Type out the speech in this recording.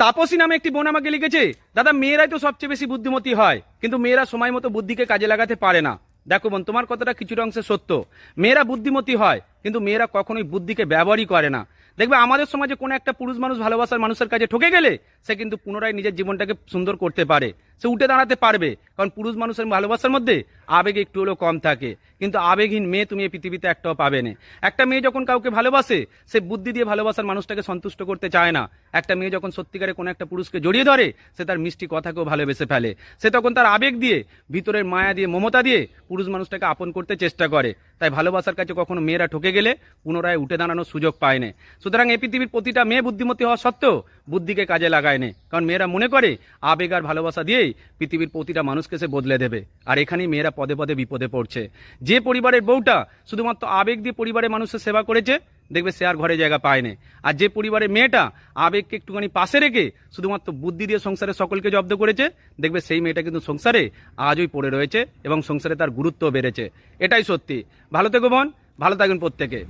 তাপসী নামে একটি বোন আমাকে লিখেছে, দাদা, মেয়েরাই তো সবচেয়ে বেশি বুদ্ধিমতী হয়, কিন্তু মেয়েরা সময় মতো বুদ্ধিকে কাজে লাগাতে পারে না। দেখো বোন, তোমার কথাটা কিছুটা অংশে সত্য। মেয়েরা বুদ্ধিমতী হয়, কিন্তু মেয়েরা কখনোই বুদ্ধিকে ব্যবহারই করে না। দেখবে, আমাদের সমাজে কোনো একটা পুরুষ মানুষ ভালোবাসার মানুষের কাছে ঠকে গেলে, সে কিন্তু পুনরায় নিজের জীবনটাকে সুন্দর করতে পারে। সে উঠে দাঁড়াতে পারবে। কারণ পুরুষ মানুষের ভালোবাসার মধ্যে আবেগ একটু হলেও কম থাকে। কিন্তু আবেগহীন মেয়ে তুমি এই পৃথিবীতে একটাও পাবে না। একটা মেয়ে যখন কাউকে ভালোবাসে, সে বুদ্ধি দিয়ে ভালোবাসার মানুষটাকে সন্তুষ্ট করতে চায় না। একটা মেয়ে যখন সত্যিকারে কোনো একটা পুরুষকে জড়িয়ে ধরে, সে তার মিষ্টি কথাকেও ভালোবেসে ফেলে। সে তখন তার আবেগ দিয়ে, ভিতরের মায়া দিয়ে, মমতা দিয়ে পুরুষ মানুষটাকে আপন করতে চেষ্টা করে। তাই ভালোবাসার কাছে কখনো মেয়েরা ঠকে গেলে পুনরায় উঠে দাঁড়ানোর সুযোগ পায় না। সুতরাং এই পৃথিবীর প্রতিটা মেয়ে বুদ্ধিমতী হওয়া সত্ত্বেও বুদ্ধিকে কাজে লাগায় না। কারণ মেয়েরা মনে করে, আবেগ আর ভালোবাসা দিয়েই পৃথিবীর প্রতিটা মানুষকে সে বদলে দেবে। আর এখানেই মেয়েরা পদে পদে বিপদে পড়ছে। যে পরিবারের বউটা শুধুমাত্র আবেগ দিয়ে পরিবারের মানুষের সেবা করেছে, দেখবে সে আর ঘরে জায়গা পায় না। আর যে পরিবারের মেয়েটা আবেগকে একটুখানি পাশে রেখে শুধুমাত্র বুদ্ধি দিয়ে সংসারে সকলকে জব্দ করেছে, দেখবে সেই মেয়েটা কিন্তু সংসারে আজই পড়ে রয়েছে এবং সংসারে তার গুরুত্ব বেড়েছে। এটাই সত্যি। ভালো থেকো বোন, ভালো থাকবেন প্রত্যেকে।